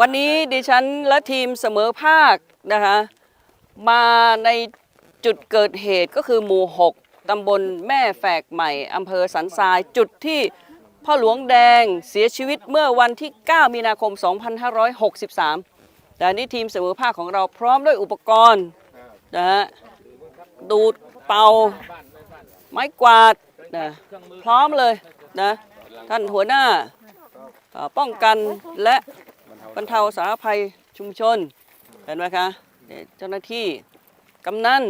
วันนี้ดิฉันและทีมเสมอภาคนะคะมาในจุดเกิดเหตุก็คือหมู่ 6 ตำบลแม่แฝกใหม่ อำเภอสันทราย จุดที่พ่อหลวงแดงเสียชีวิตเมื่อวันที่ 9 มีนาคม 2563 แต่อันนี้ทีมเสมอภาคของเราพร้อมด้วยอุปกรณ์นะฮะดูดเป่า ไม้กวาดนะพร้อมเลยนะท่านหัวหน้าเอ่อ ป้องกันและบรรเทาสาธารณภัยชุมชน เห็นไหมคะเนี่ยเจ้าหน้าที่กำนัน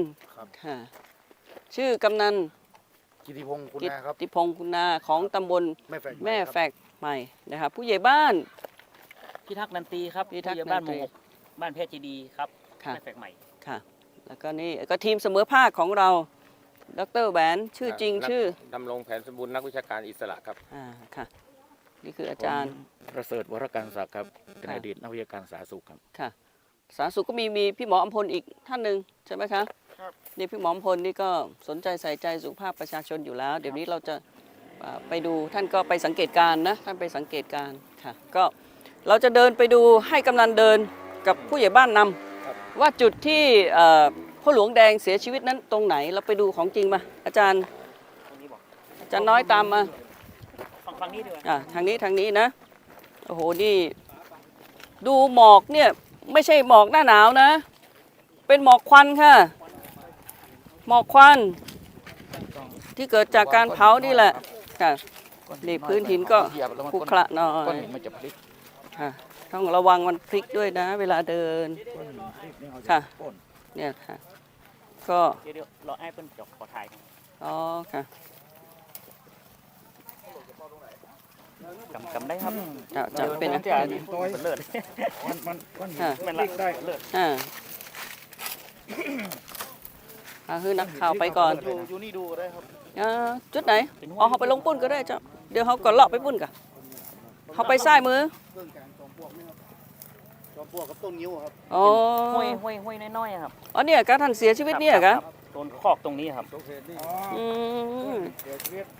ค่ะชื่อกำนันกิติพงศ์คุณกิตนาครับติพงศ์คุณนาของตำบลแม่แฝกแม่ครับแฝกใหม่นะครับผู้ใหญ่บ้านพิทักษ์นันตรีครับพิทักษ์ผู้ใหญ่บ้านหนันตรีมู่หกบ้านเพชรเจดีครับค่ะไม่แปลกใหม่ค่ะ แล้วก็นี่ก็ทีมเสมอภาคของเราดรแหวนชื่อจริงนักชื่อดำรงแผนสมบูรณ์นักวิชาการอิสระครับอ่าค่ะ นี่คืออาจารย์ผมประเสริฐวรการศักดิ์ครับเป็นค่ะอดีตนักวิชาการสาธารณสุขครับค่ะ สาธารณสุขก็มีมีพี่หมออมพลอีกท่านหนึ่งใช่ไหมคะนี่พี่หมออมพลนี่ก็สนใจใส่ใจสุขภาพประชาชนอยู่แล้ว เดี๋ยวนี้เราจะอ่าไปดูท่านก็ไปสังเกตการณ์นะท่านไปสังเกตการณ์ค่ะ ก็เราจะเดินไปดูให้กำนันเดินกับผู้ใหญ่บ้านนำว่าจุดที่เอ่อพ่อหลวงแดงเสียชีวิตนั้นตรงไหนเราไปดูของจริงมาอาจารย์ตรงนี้บอกอาจารย์น้อยตามมา ฟังฟังนี้ดีกว่าอะทางนี้ทางนี้นะ โอ้โห นี่ ดูหมอกเนี่ย ไม่ใช่หมอกหน้าหนาวนะ เป็นหมอกควันค่ะ หมอกควัน ที่เกิดจากการเผานี่แหละค่ะนี่พื้นหินก็ขรุขระหน่อก้อนยหินมันจะพลิกค่ะต้องระวังมันพลิกด้วยนะ เวลาเดินค่ะ เนี่ยค่ะ ก็เดี๋ยวเดี๋ยวรอไอ้เปิ้ลจบขอถ่ายครับอ๋อค่ะ กำกำได้ครับจะจะเป็นดี๋ยวดี๋ยวดี๋ยวเป็นเลิศมันมันก้อนหินค่ะมันละได้เลิศอ่าอ่าคือนักข่าวไปก่อนอยู่อยู่นี่ดูได้ครับอ่าจุดไหนอ๋อเขาไปลงปุ้นก็ได้เจ้าเดี๋ยวเขาก่อนเลาะไปปุ้นกันเขาไปซ้ายมือเครื่องการจอมปลวกนี่ครับจอมปลวกกับต้นนิ้วครับอ๋อห้วยห้วยห้วยน้อยๆอะครับอ๋อเนี่ยกะท่านเสียชีวิตเนี่ยกะครับโด นคอกตรงนี้ครับ อืม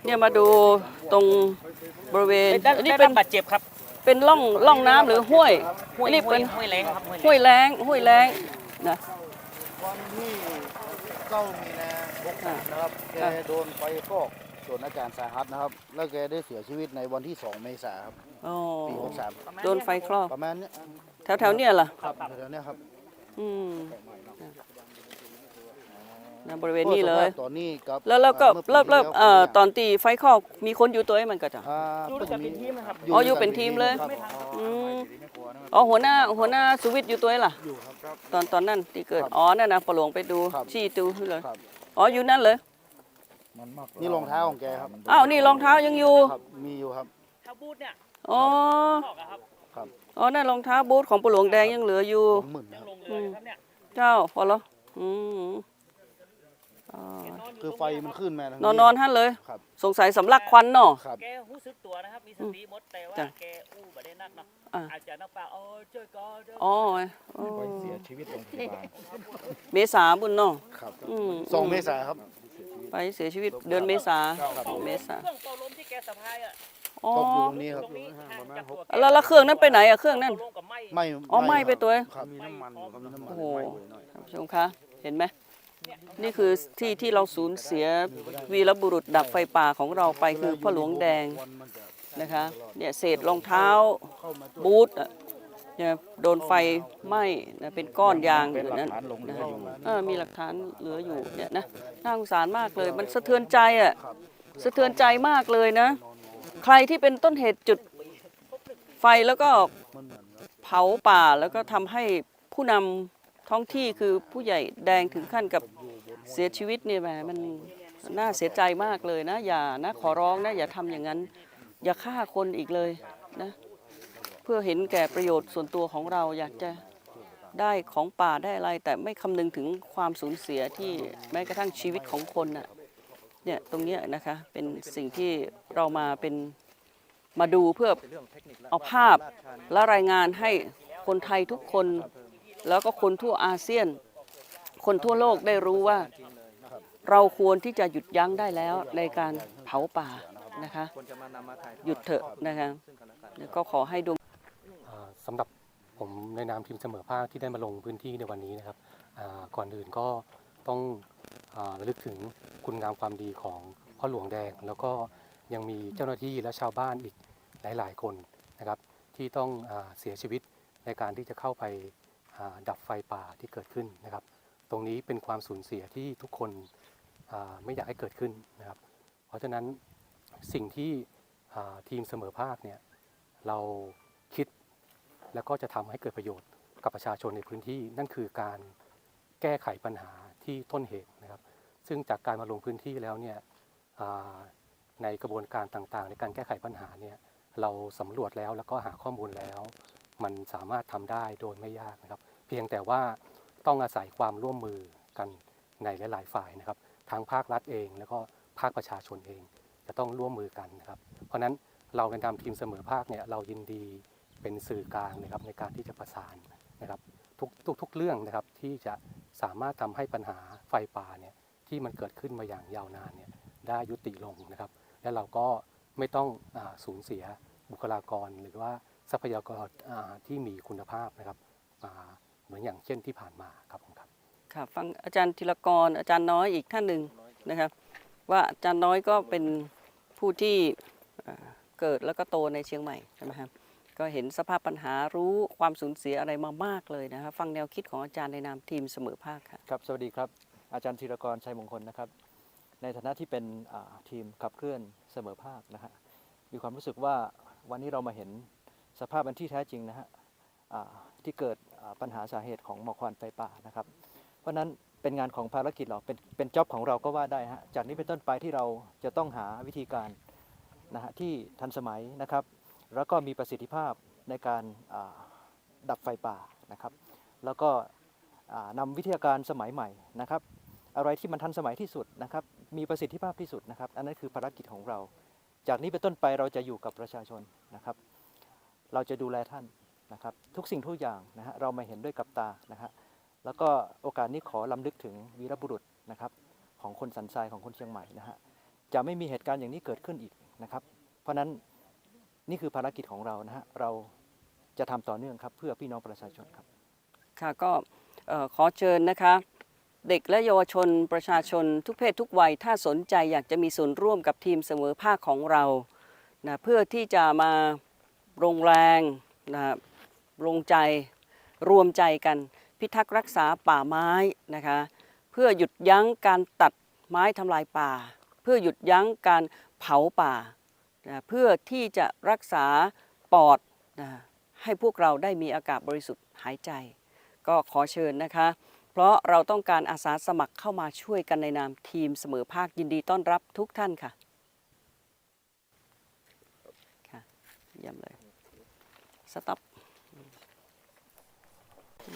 เนี่ยมาดูตรงบริเวณได้อันนี้ได้เป็รันบบาดเจ็บครับเป็นร่องร่องน้ำหรือห้วยห้วยอันนี้ห้วเป็ยนห้วยแรงครับห้วยแรงห้วยแรงนะวันที่เก้ามีนาหกสามนะครับแกอะโดนไฟคลอกส่วนอาการสาหัสนะครับ แล้วแกได้เสียชีวิตในวันที่ 2 เมษายนครับอ๋อปีหกสามโดนไฟคลอกประมาณเนี้ยแถวแถวๆเนี่ยล่ะครับแถวๆเนี้ยครับ อืม นะบริเวณนี้เลยก็สภาพตอนนี้กับแล้วแล้วก็มื่ปีเริ่มเริ่มที่เอ่อแล้วตอนตีไฟคลอกมีคนอยู่ตัวให้มันก็จะอ่าดูด้วยกันเป็นทีมนะครับอ๋ออยู่เป็นทีมเลยครับอืมอ๋อหัวหน้าหัวหน้าสุวิทย์อยู่ตัวให้ล่ะอยู่ครับครับตอนตอนนั้นที่เกิดครับอ๋อนั่นนะปลวงไปดูครับชี้ตูให้เลยครับอ๋ออยู่นั่นเลยนี่รองเท้าของแกครับอ้าวนี่รองเท้ายังอยู่ครับมีอยู่ครับถ้าบูธเนี่ยอ๋อคอกอะครับครับอ๋อนั่นรองเท้าบูทของปลวงแดงยังเหลืออยู่สองหมื่นยัคงรับลงเรือเลยครับเนี่ยเจ้าพอแล้วอืม อ๋อแกนอนอยู่คือไฟมันขึ้นมาทางนอนนอนท่านเลย ครับ สงสัยสำลักควันเนาะ ครับ แกรู้สึกตัวนะครับ มีสติหมดแต่ว่าจ้ะแกอู้บ่ได้นักเนาะอ่า อาจจะนักป่าเออเจอก็เจออ๋ออ๋อเสียชีวิตโรงพยาบาลเมษาบุญเนาะครับอืมสองเมษายนครับ ไปเสียชีวิตเดือนเมษาครับเมษาเครื่องเป่าลมที่แกสะพายอะอ๋อ ตกอยู่ตรงนี้ครับ ตรงนี้ห่างจากตัวแกแล้วแล้วเครื่องนั้นไปไหนอะเครื่องนั้นป่าลมกับไหม้ ไม่อ๋อไหม้ไปตัว ครับ มีน้ำมันมีน้ำมันโอ้โหท่านผู้ชมคะเห็นไหม นี่คือที่ที่เราสูญเสียวีรบุรุษดับไฟป่าของเราไปคือพ่อหลวงแดงนะคะเนี่ยเศษรองเท้าบูทเนี่ยโดนไฟไหม้นะเป็นก้อนยางอยู่นั้นนะมีหลักฐานเหลืออยู่เนี่ยนะน่าสงสารมากเลย มันสะเทือนใจอะสะเทือนใจมากเลยนะ ใครที่เป็นต้นเหตุจุดไฟแล้วก็เผาป่าแล้วก็ทำให้ผู้นำ ท้องที่คือผู้ใหญ่แดงถึงขั้นกับเสียชีวิตเนี่ยแหมมันน่าเสียใจมากเลยนะ อย่านะขอร้องนะ อย่าทำอย่างนั้น อย่าฆ่าคนอีกเลยนะ เพื่อเห็นแก่ประโยชน์ส่วนตัวของเราอยากจะได้ของป่าได้อะไร แต่ไม่คำนึงถึงความสูญเสียที่แม้กระทั่งชีวิตของคนน่ะเนี่ยตรงเนี้ยนะคะเป็นสิ่งที่เรามาเป็นมาดูเพื่อเอาภาพและรายงานให้คนไทยทุกคน แล้วก็คนทั่วอาเซียน คนทั่วโลกได้รู้ว่า เราควรที่จะหยุดยั้งได้แล้วในการเผาป่านะคะหยุดเถอะนะคะก็ขอให้ดวงสำหรับผมในนามทีมเสมอภาคที่ได้มาลงพื้นที่ในวันนี้นะครับก่อนอื่นก็ต้องระลึกถึงคุณงามความดีของพ่อหลวงแดง แล้วก็ยังมีเจ้าหน้าที่และชาวบ้านอีกหลาย ๆ คนนะครับ ที่ต้องอเสียชีวิตในการที่จะเข้าไป ดับไฟป่าที่เกิดขึ้นนะครับ ตรงนี้เป็นความสูญเสียที่ทุกคนไม่อยากให้เกิดขึ้นนะครับ เพราะฉะนั้นสิ่งที่ทีมเสมอภาคเนี่ยเราคิดแล้วก็จะทำให้เกิดประโยชน์กับประชาชนในพื้นที่ นั่นคือการแก้ไขปัญหาที่ต้นเหตุนะครับ ซึ่งจากการมาลงพื้นที่แล้วเนี่ยในกระบวนการต่างๆ ในการแก้ไขปัญหาเนี่ยเราสำรวจแล้วแล้วก็หาข้อมูลแล้ว มันสามารถทำได้โดยไม่ยากนะครับ เพียงแต่ว่าต้องอาศัยความร่วมมือกันในหลาย ๆ ฝ่ายนะครับทั้งภาครัฐเอง แล้วก็ภาคประชาชนเอง จะต้องร่วมมือกันนะครับ เพราะฉะนั้นเราในนามทีมเสมอภาคเนี่ยเรายินดีเป็นสื่อกลางนะครับในการที่จะประสานนะครับทุกทุกทุกเรื่องนะครับที่จะสามารถทำให้ปัญหาไฟป่าเนี่ยที่มันเกิดขึ้นมาอย่างยาวนานเนี่ยได้ยุติลงนะครับ และเราก็ไม่ต้องอสูญเสียบุคลากรหรือว่า ทรัพยากรอ่าที่มีคุณภาพนะครับอ่าเหมือนอย่างเช่นที่ผ่านมาครับผมครับค่ะฟังอาจารย์ธีรกรอาจารย์น้อยอีกท่านหนึ่งนะครับ ว่าอาจารย์น้อยก็เป็นผู้ที่เอ่อเกิดแล้วก็โตในเชียงใหม่ใช่ไหมครับก็เห็นสภาพปัญหารู้ความสูญเสียอะไรมามากเลยนะครับฟังแนวคิดของอาจารย์ในนามทีมเสมอภาคค่ะครับสวัสดีครับอาจารย์ธีรกรชัยมงคลนะครับ ในฐานะที่เป็นอ่าทีมขับเคลื่อนเสมอภาคนะฮะมีความรู้สึกว่าวันนี้เรามาเห็น สภาพอันที่แท้จริงนะฮะที่เกิดปัญหาสาเหตุของหมอกควันไฟป่านะครับ เพราะนั้นเป็นงานของภารกิจเราเป็นเป็นจ็อบของเราก็ว่าได้ฮะจากนี้เป็นต้นไปที่เราจะต้องหาวิธีการนะฮะที่ทันสมัยนะครับ แล้วก็มีประสิทธิภาพในการดับไฟป่านะครับ แล้วก็อ่านำวิทยาการสมัยใหม่นะครับ อะไรที่มันทันสมัยที่สุดนะครับ มีประสิทธิภาพที่สุดนะครับ อันนั้นคือภารกิจของเรา จากนี้เป็นต้นไปเราจะอยู่กับประชาชนนะครับ เราจะดูแลท่านนะครับ ทุกสิ่งทุกอย่างนะฮะเรามาเห็นด้วยกับตานะฮะแล้วก็โอกาสนี้ขอลำลึกถึงวีรบุรุษนะครับของคนสันทรายของคนเชียงใหม่นะฮะจะไม่มีเหตุการณ์อย่างนี้เกิดขึ้นอีกนะครับ เพราะฉะนั้นนี่คือภารกิจของเรานะฮะเราจะทำต่อเนื่องครับเพื่อพี่น้องประชาชนครับ ค่ะก็ขอเชิญนะคะ เด็กและเยาวชนประชาชนทุกเพศทุกวัย ถ้าสนใจอยากจะมีส่วนร่วมกับทีมเสมอภาคของเรานะเพื่อที่จะมา ลงแรงนะครับลงใจรวมใจกัน พิทักษ์รักษาป่าไม้นะคะเพื่อหยุดยั้งการตัดไม้ทำลายป่า เพื่อหยุดยั้งการเผาป่านะเพื่อที่จะรักษาปอดนะให้พวกเราได้มีอากาศบริสุทธิ์หายใจ ก็ขอเชิญนะคะ เพราะเราต้องการอาสาสมัครเข้ามาช่วยกันในนามทีมเสมอภาคยินดีต้อนรับทุกท่านค่ะค่ะเยี่ยมเลย สต็อป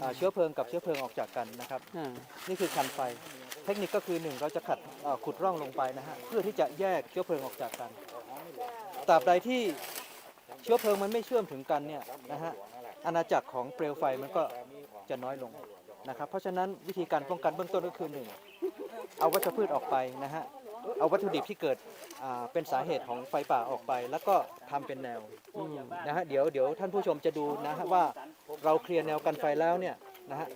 อ่าเชื้อเพลิงกับเชื้อเพลิงออกจากกันนะครับ อ่า นี่คือคันไฟ เทคนิคก็คือหนึ่งเราจะขัดเอ่อขุดร่องลงไปนะฮะเพื่อที่จะแยกเชื้อเพลิงออกจากกันตราบใดที่เชื้อเพลิงมันไม่เชื่อมถึงกันเนี่ยนะฮะอาณาจักรของเปลวไฟมันก็จะน้อยลงนะครับ เพราะฉะนั้นวิธีการป้องกันเบื้องต้นก็คือหนึ่งเอาวัชพืชออกไปนะฮะ เอาวัตถุดิบที่เกิดอ่าเป็นสาเหตุของไฟป่าออกไป แล้วก็ทำเป็นแนวนะฮะเดี๋ยวเดี๋ยวท่านผู้ชมจะดูนะฮะว่าเราเคลียร์แนวกันไฟแล้วเนี่ยนะฮะ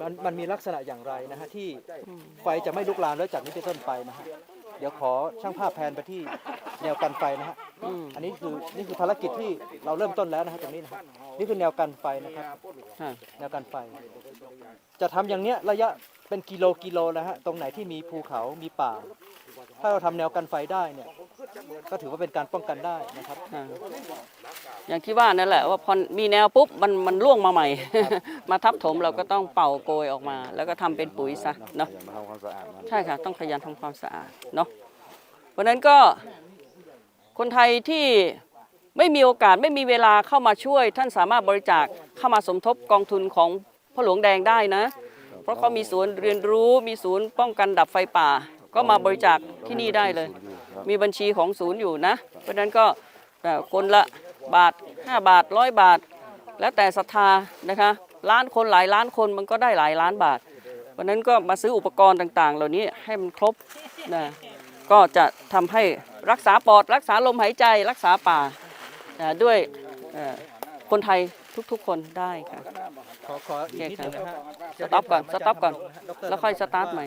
มันมันมีลักษณะอย่างไรนะฮะที่ไฟจะไม่ลุกลามแล้วจากนี้เป็นต้นไปนะฮะเดี๋ยวขอช่างภาพแพนไปที่แนวกันไฟนะฮะอืมอันนี้คือนี่คือภารกิจที่เราเริ่มต้นแล้วนะฮะตรงนี้นะฮะนี่คือแนวกันไฟนะครับค่ะแนวกันไฟ จะทำอย่างเนี้ยระยะเป็นกิโลกิโลนะฮะตรงไหนที่มีภูเขามีป่า ถ้าเราทำแนวกันไฟได้เนี่ยก็ถือว่าเป็นการป้องกันได้นะครับอ่าอย่างที่ว่านั่นแหละว่าพอมีแนวปุ๊บมันมันร่วงมาใหม่ มาทับถมเราก็ต้องเป่าโกยออกมา แล้วก็ทำเป็นปุ๋ยซะเนาะอย่ามาทำความสะอาดมันใช่ค่ะ ต้องขยันทำความสะอาดเนาะเพราะฉะนั้นก็คนไทยที่ไม่มีโอกาสไม่มีเวลาเข้ามาช่วย ท่านสามารถบริจาคเข้ามาสมทบกองทุนของพ่อหลวงแดงได้นะ เพราะเขามีศูนย์เรียนรู้มีศูนย์ป้องกันดับไฟป่า ก็มาบริจาคที่นี่ได้เลย มีบัญชีของศูนย์อยู่นะ เพราะฉะนั้นก็เอ่อคนละบาท 5 บาทร้อยบาท แล้วแต่ศรัทธานะคะล้านคนหลายล้านคนมันก็ได้หลายล้านบาท เพราะฉะนั้นก็มาซื้ออุปกรณ์ต่างๆ เหล่านี้ให้มันครบนะก็จะทำให้รักษาปอด รักษาลมหายใจรักษาป่านะด้วยเอ่อคนไทยทุกๆ คนได้ค่ะขอขออีกนิดหนึงนะฮะสต็อปก่อนสต็อปก่อน แล้วค่อยสตาร์ทใหม่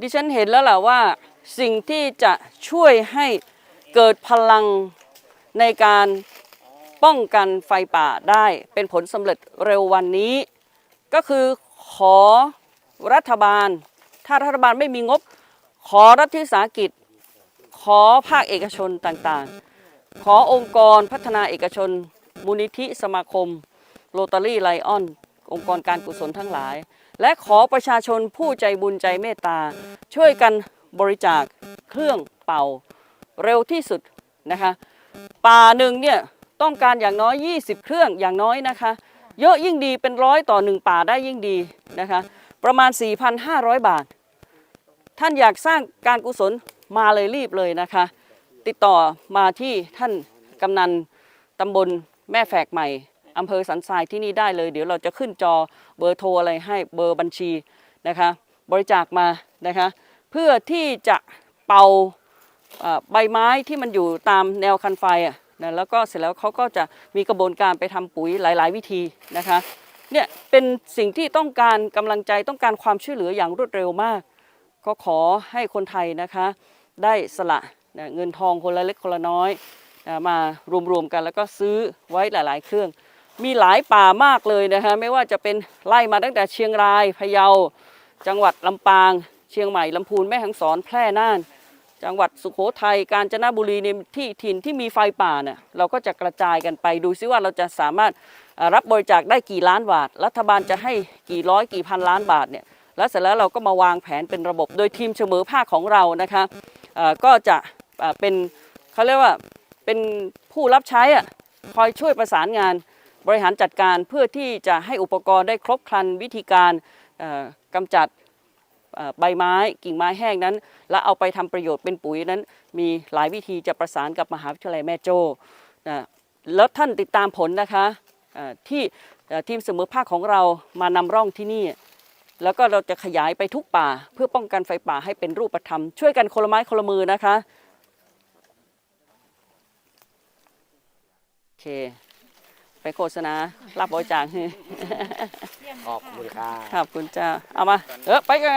ดิฉันเห็นแล้วล่ะว่าสิ่งที่จะช่วยให้เกิดพลังในการป้องกันไฟป่าได้เป็นผลสำเร็จเร็ววันนี้ ก็คือขอรัฐบาล ถ้ารัฐบาลไม่มีงบ ขอรัฐวิสาหกิจ ขอภาคเอกชนต่างๆ ขอองค์กรพัฒนาเอกชน มูลนิธิสมาคม โรตารี่ไลออน องค์กรการกุศลทั้งหลาย และขอประชาชนผู้ใจบุญใจเมตตา ช่วยกันบริจาคเครื่องเป่าเร็วที่สุดนะคะป่าหนึ่งเนี่ยต้องการอย่างน้อย 20 เครื่องอย่างน้อยนะคะ เยอะยิ่งดีเป็นร้อยต่อหนึ่งป่าได้ยิ่งดีนะคะประมาณ 4,500 บาท ท่านอยากสร้างการกุศลมาเลยรีบเลยนะคะ ติดต่อมาที่ท่านกำนันตำบลแม่แฝกใหม่ อำเภอสันทรายที่นี่ได้เลย เดี๋ยวเราจะขึ้นจอเบอร์โทรอะไรให้เบอร์บัญชีนะคะ บริจาคมานะคะ เพื่อที่จะเป่าใบไม้ที่มันอยู่ตามแนวคันไฟอะนะแล้วก็เสร็จแล้วเขาก็จะมีกระบวนการไปทำปุ๋ยหลาย ๆ วิธีนะคะเนี่ยเป็นสิ่งที่ต้องการกำลังใจต้องการความช่วยเหลืออย่างรวดเร็วมาก ก็ขอให้คนไทยนะคะ ได้สละนะเงินทองคนละเล็กคนละน้อยนะมารวมๆกันแล้วก็ซื้อไว้หลาย ๆ เครื่อง มีหลายป่ามากเลยนะคะไม่ว่าจะเป็นไล่มาตั้งแต่เชียงรายพะเยา จังหวัดลำปาง เชียงใหม่ลำพูนแม่ฮ่องสอนแพร่น่าน จังหวัดสุโขทัยกาญจนบุรีในที่ถิ่นที่มีไฟป่าเนี่ยเราก็จะกระจายกันไปดูซิว่าเราจะสามารถรับบริจาคได้กี่ล้านบาท รัฐบาลจะให้กี่ร้อยกี่พันล้านบาทเนี่ยแล้วเสร็จแล้วเราก็มาวางแผนเป็นระบบโดยทีมเสมอภาคของเรานะคะก็จะเป็นเขาเรียกว่าเป็นผู้รับใช้อะคอยช่วยประสานงาน บริหารจัดการเพื่อที่จะให้อุปกรณ์ได้ครบครันวิธีการกำจัดใบไม้กิ่งไม้แห้งนั้น แล้วเอาไปทำประโยชน์เป็นปุ๋ยนั้น มีหลายวิธีจะประสานกับมหาวิทยาลัยแม่โจ้นะแล้วท่านติดตามผลนะคะที่ทีมเสมอภาคของเรามานำร่องที่นี่ แล้วก็เราจะขยายไปทุกป่า เพื่อป้องกันไฟป่าให้เป็นรูปธรรม ช่วยกันคนละไม้คนละมือนะคะโอเค โฆษณา รับบริจาคขอบคุณครับขอบคุณเจ้า เอามา เออไปกัน